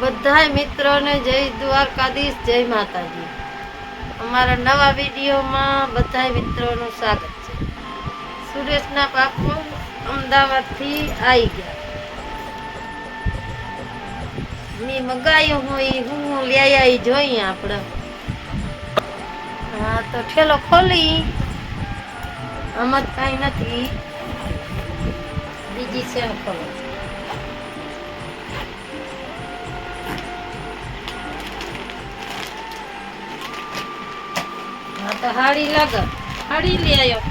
બધાય મિત્રોને જય દ્વારકાધીશ, જય માતાજી. અમારા નવા વિડીયોમાં બધાય મિત્રોનું સ્વાગત છે. સુરેશના બાપુ અમદાવાદથી આવી ગયા. મેં મગાયું હોય હું લઈ આવી જોઈએ આપણે. હા, તો ઠેલો ખોલી. આમાં કાંઈ નથી. બીજી છે ખોલો તો હાડી લાગે. હાડી લઈ આવ્યો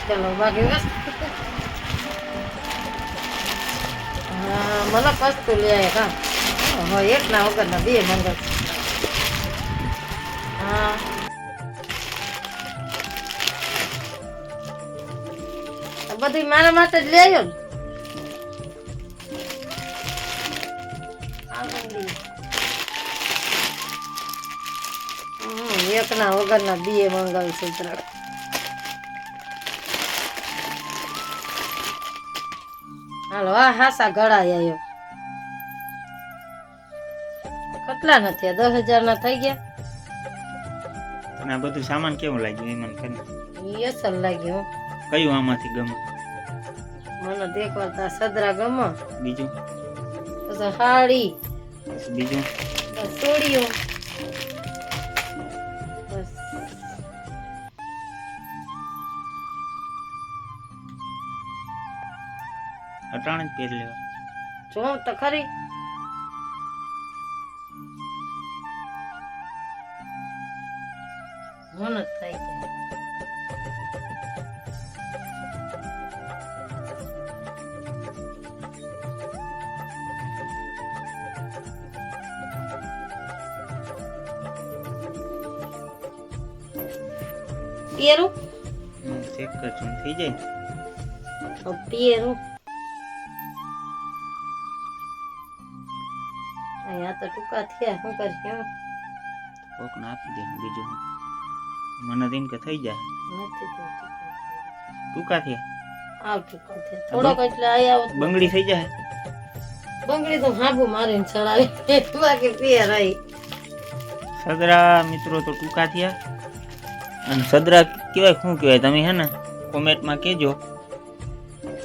ચાલો વાગે હા, મને પસ્તુ લઈ આવ્યા કા હા એકના વગરના બે મંગળ. હા. બધી મારા માટે જ લઈ આવ્યો ને? એકના વગરના બે મંગળ સૂત્ર હાલો આ હાસા ગળા આવ્યો કેટલા નથી દસ હજાર ના થઈ ગયા? અને આ બધું સામાન કેવું લાગ્યું એ મને અસલ લાગ્યું કયું આમાંથી ગમે? મને દેખવા તા સદરા ગમે. બીજું? હાડી બીજું? બસ અટાણે જ પહેરી લેવા. જો તો ખરી. મન જ થાય હમ, ચેક કરશું થઈ જાય ને. અહીંયા તો ટૂંકા થયા શું કરશે કોકને આપી દે બીજું. મને દિન કે થઈ જાય. નથી ટૂંકા થયા. આવ ટૂંકા થયા. થોડોક એટલે આયા બંગડી થઈ જાય? બંગડી તો હાબુ મારીને ચડાવી બાકી પેર આવી સદરા મિત્રો તો ટૂંકા થયા. અને સદરા કહેવાય શું કહેવાય? તમે હે ને કોમેન્ટમાં કહેજો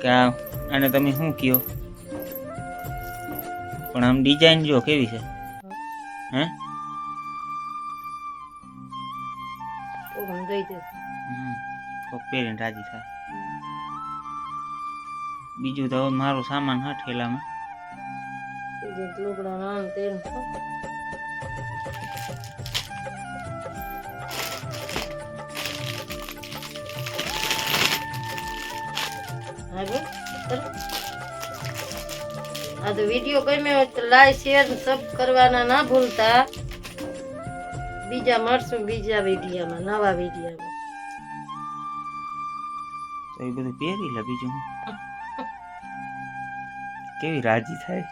કે આને તમે શું કહો? પણ આમ ડિઝાઇન જો કેવી છે? હે? પહેરીને રાજી થાય. બીજું તો હવે મારો સામાન હા ઠેલામાં. બીજે આ તો વીડિયો ગમ્યો હોય તો લાઈક શેર સબ કરવાના ના ભૂલતા. બીજા મળશું બીજા વિડીયોમાં, નવા વિડીયોમાં. તો એ બધું પહેરી લે બીજું કેવી રાજી થાય?